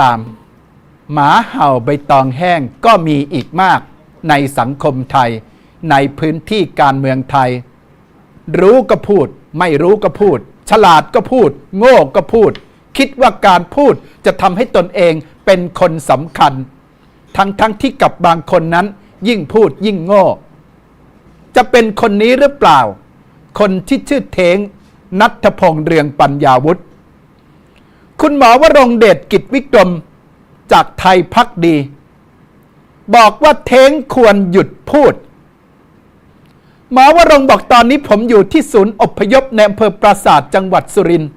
ตาม หมาเห่าใบตองแห้งก็มีอีกมากในสังคมไทย ในพื้นที่การเมืองไทย รู้ก็พูด ไม่รู้ก็พูด ฉลาดก็พูด โง่ก็พูด คิดว่าการพูดจะทำให้ตนเองเป็นคนสำคัญ ทั้งทั้งที่กับบางคนนั้น ยิ่งพูดยิ่งโง่ จะเป็นคนนี้หรือเปล่า คนที่ชื่อเทงนัทพงษ์เรืองปัญญาวุฒิ คุณหมอวรงเดชกิจวิกรมจากไทยพักดี บอกว่าเท้งควรหยุดพูด หมอวรงบอกตอนนี้ผมอยู่ที่ศูนย์อพยพในอำเภอปราสาทจังหวัดสุรินทร์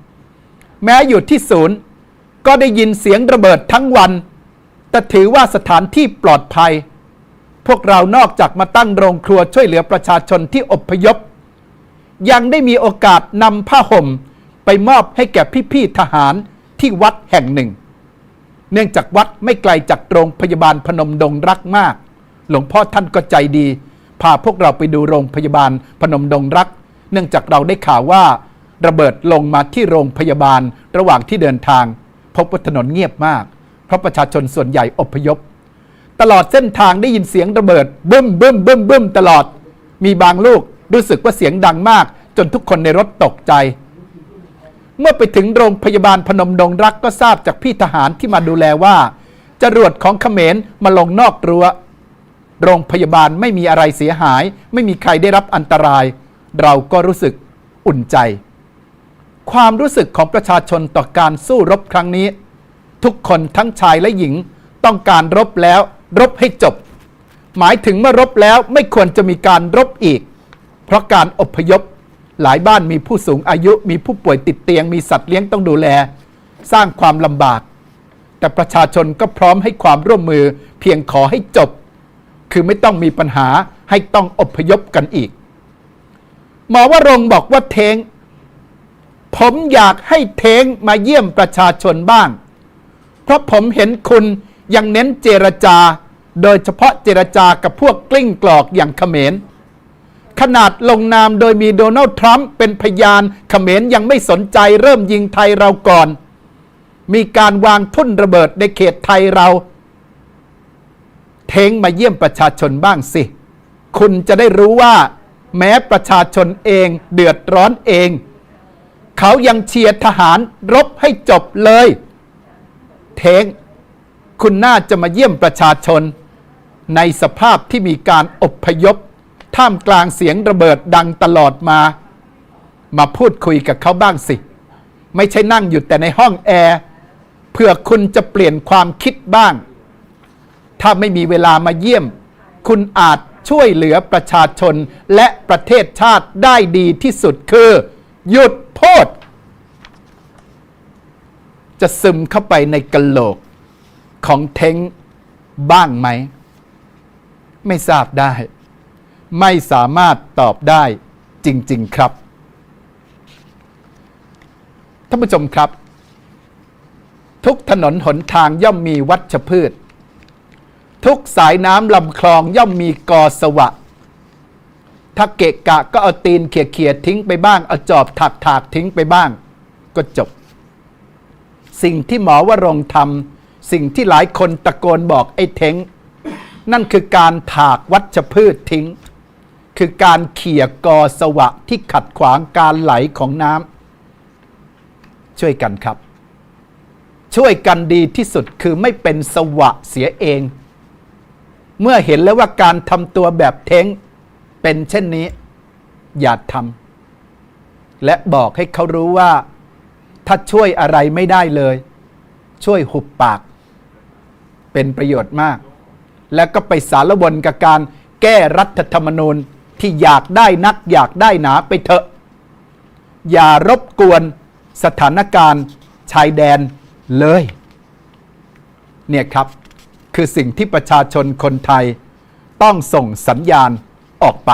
แม้อยู่ที่ศูนย์ ก็ได้ยินเสียงระเบิดทั้งวัน แต่ถือว่าสถานที่ปลอดภัย พวกเรานอกจากมาตั้งโรงครัวช่วยเหลือประชาชนที่อพยพ ยังได้มีโอกาสนำผ้าห่มไปมอบให้แก่พี่ๆทหาร ที่วัดแห่งหนึ่ง เนื่องจากวัดไม่ไกลจากโรงพยาบาลพนมดงรักมาก หลวงพ่อท่านก็ใจดี พาพวกเราไปดูโรงพยาบาลพนมดงรัก เนื่องจากเราได้ข่าวว่า ระเบิดลงมาที่โรงพยาบาลระหว่างที่เดินทาง พบว่าถนนเงียบมาก เพราะประชาชนส่วนใหญ่อพยพ ตลอดเส้นทางได้ยินเสียงระเบิดบึ้มบึ้มบึ้มบึ้มตลอด มีบางลูกรู้สึกว่าเสียงดังมาก จนทุกคนในรถตกใจ เมื่อไปถึงโรงพยาบาลพนมดงรักก็ทราบจากพี่ทหารที่มาดูแลว่า จรวดของเขมรมาลงนอกรั้ว โรงพยาบาลไม่มีอะไรเสียหาย ไม่มีใครได้รับอันตราย เราก็รู้สึกอุ่นใจ ความรู้สึกของประชาชนต่อการสู้รบครั้งนี้ ทุกคนทั้งชายและหญิง ต้องการรบแล้ว รบให้จบ หมายถึงเมื่อรบแล้วไม่ควรจะมีการรบอีก เพราะการอพยพ หลายบ้านมีผู้สูงอายุมีผู้ป่วยติดเตียง มีสัตว์เลี้ยงต้องดูแล สร้างความลำบาก แต่ประชาชนก็พร้อมให้ความร่วมมือเพียงขอให้จบ คือไม่ต้องมีปัญหาให้ต้องอพยพกันอีก หมอวรงบอกว่าเทง ผมอยากให้เทงมาเยี่ยมประชาชนบ้าง เพราะผมเห็นคุณยังเน้นเจรจา โดยเฉพาะเจรจากับพวกกลิ้งกลอกอย่างเขมร ขนาดลงนามโดยมีโดนัลด์ทรัมป์เป็นพยานเขมรยังไม่สนใจเริ่มยิงไทยเราก่อน มีการวางทุ่นระเบิดในเขตไทยเรา เทงมาเยี่ยมประชาชนบ้างสิ คุณจะได้รู้ว่า แม้ประชาชนเองเดือดร้อนเอง เขายังเชียร์ทหารรบให้จบเลย เทงคุณน่าจะมาเยี่ยมประชาชน ในสภาพที่มีการอบพยพ ท่ามกลางเสียงระเบิดดังตลอดมา มาพูดคุยกับเขาบ้างสิ ไม่ใช่นั่งอยู่แต่ในห้องแอร์เพื่อคุณจะเปลี่ยนความคิดบ้าง ถ้าไม่มีเวลามาเยี่ยม คุณอาจช่วยเหลือประชาชนและประเทศชาติได้ดีที่สุดคือ หยุดพูดจะซึมเข้าไปในกะโหลกของเทงบ้างไหม ไม่ทราบได้ ไม่สามารถตอบได้จริง ๆ ครับ ท่านผู้ชมครับ ทุกถนนหนทางย่อมมีวัชพืช ทุกสายน้ำลำคลองย่อมมีกอสวะ ถ้าเกะกะก็เอาตีนเขี่ยๆทิ้งไปบ้าง เอาจอบถักถากทิ้งไปบ้าง ก็จบ สิ่งที่หมอวรงทำสิ่งที่หลายคนตะโกนบอกไอ้เท้งนั่นคือการถากวัชพืชทิ้ง คือการเขี่ยกอสวะที่ขัดขวางการไหลของน้ำช่วยกันครับ ช่วยกันดีที่สุดคือไม่เป็นสวะเสียเอง เมื่อเห็นแล้วว่าการทำตัวแบบเท้งเป็นเช่นนี้ อย่าทำและบอกให้เขารู้ว่า ถ้าช่วยอะไรไม่ได้เลย ช่วยหุบปาก เป็นประโยชน์มาก แล้วก็ไปสารวนกับการแก้รัฐธรรมนูญ ที่อยากได้นักอยากได้หนาไปเถอะ อย่ารบกวนสถานการณ์ชายแดนเลย เนี่ยครับ คือสิ่งที่ประชาชนคนไทยต้องส่งสัญญาณออกไป